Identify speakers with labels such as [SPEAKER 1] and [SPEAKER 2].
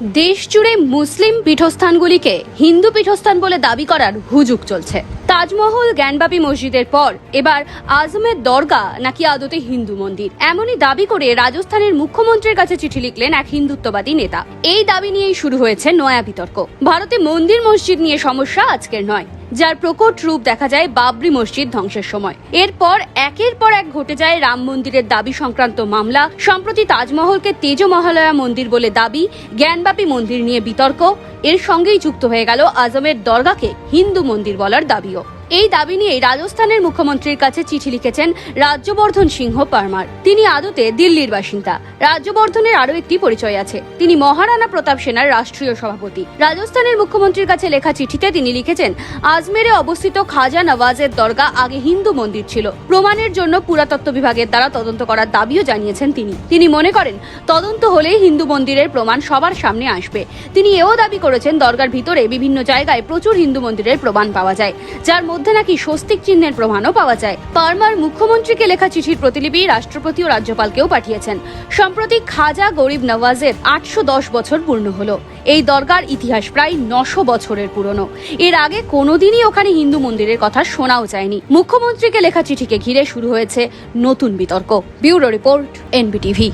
[SPEAKER 1] দেশ জুড়ে মুসলিম পীঠস্থানগুলিকে হিন্দু পীঠস্থান বলে দাবি করার হুজুক চলছে। তাজমহল জ্ঞানবাপী মসজিদের পর এবার আজমের দরগা নাকি আদতে হিন্দু মন্দির। এমনই দাবি করে রাজস্থানের মুখ্যমন্ত্রীর কাছে চিঠি লিখলেন এক হিন্দুত্ববাদী নেতা। এই দাবি নিয়েই শুরু হয়েছে নয়া বিতর্ক। ভারতে মন্দির মসজিদ নিয়ে সমস্যা আজকের নয়। যার প্রকট রূপ দেখা যায় বাবরি মসজিদ ধ্বংসের সময়। এরপর একের পর এক ঘটে যায় রাম মন্দিরের দাবি সংক্রান্ত মামলা। সম্প্রতি তাজমহলকে তেজ মহালয়া মন্দির বলে দাবি, জ্ঞানব্যাপী মন্দির নিয়ে বিতর্ক। এর সঙ্গেই যুক্ত হয়ে গেল আজমের দরগাকে হিন্দু মন্দির বলার দাবিও। এই দাবি নিয়ে রাজস্থানের মুখ্যমন্ত্রীর কাছে চিঠি লিখেছেন রাজ্যবর্ধন সিংহ পারমার। তিনি আদতে দিল্লির বাসিন্দা। রাজ্যবর্ধনের আরও একটি পরিচয় আছে। তিনি মহারানা প্রতাপ সেনার রাষ্ট্রীয় সভাপতি। রাজস্থানের মুখ্যমন্ত্রীর কাছে লেখা চিঠিতে তিনি লিখেছেন, আজমেরে অবস্থিত খাজা নওয়াজের দরগা আগে হিন্দু মন্দির ছিল। প্রমাণের জন্য পুরাতত্ত্ব বিভাগের দ্বারা তদন্ত করার দাবিও জানিয়েছেন তিনি। তিনি মনে করেন, তদন্ত হলেই হিন্দু মন্দিরের প্রমাণ সবার সামনে আসবে। তিনি এও দাবি করেছেন, দরগার ভিতরে বিভিন্ন জায়গায় প্রচুর হিন্দু মন্দিরের প্রমাণ পাওয়া যায়। যার মধ্যে নাকি স্বস্তিক চিহ্নের প্রমাণও পাওয়া যায়। পারমার মুখ্যমন্ত্রীকে লেখা চিঠির প্রতিলিপি রাষ্ট্রপতি ও রাজ্যপালকেও পাঠিয়েছেন। সম্প্রতি খাজা গরিব নওয়াজের আটশো দশ বছর পূর্ণ হলো। এই দরগার ইতিহাস প্রায় নশো বছরের পুরনো। এর আগে কোনোদিনই ওখানে হিন্দু মন্দিরের কথা শোনাও যায়নি। মুখ্যমন্ত্রীকে লেখা চিঠিকে ঘিরে শুরু হয়েছে নতুন বিতর্ক। Bureau report, NBTV.